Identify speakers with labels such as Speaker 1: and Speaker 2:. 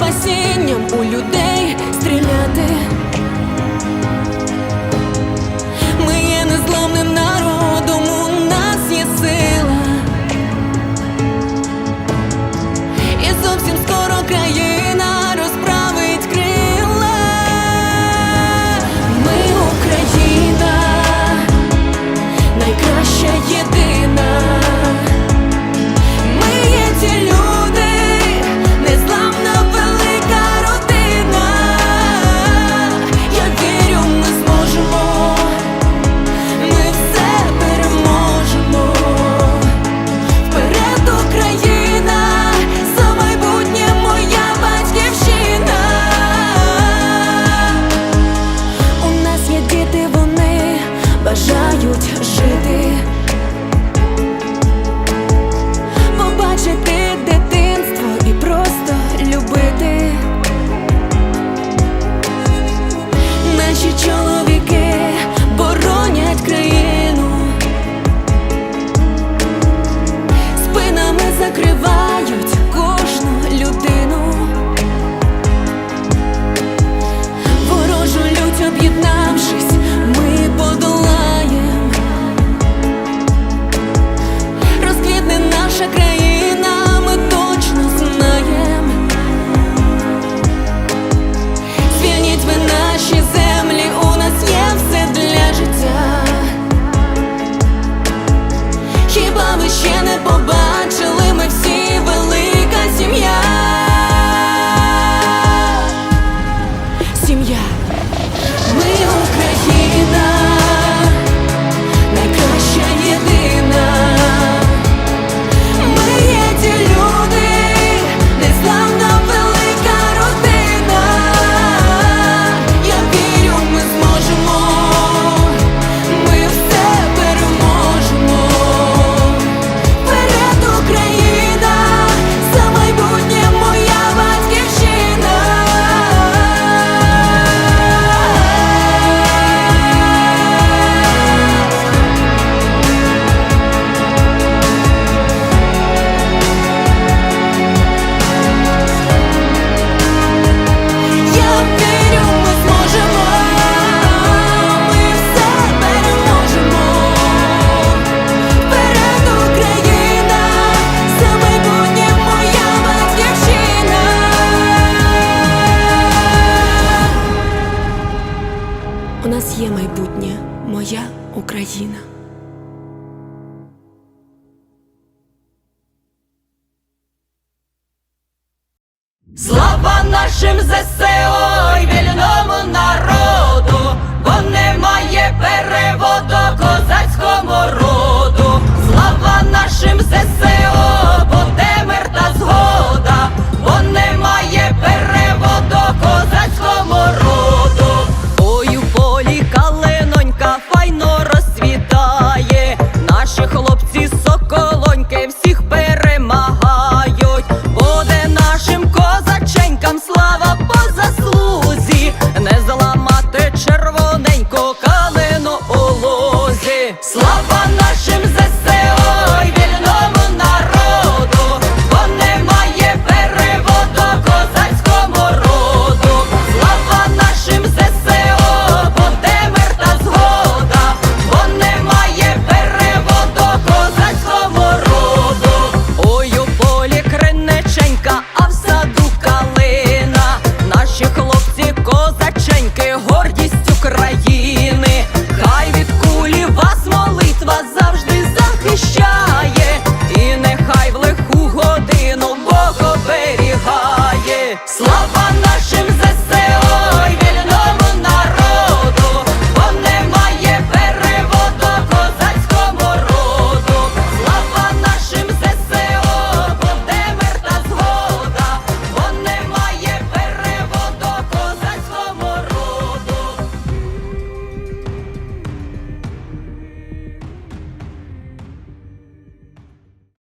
Speaker 1: спасінням у людей стріляти. bye. У нас є майбутнє, моя Україна.
Speaker 2: Слава нашим ЗСО і вільному народу!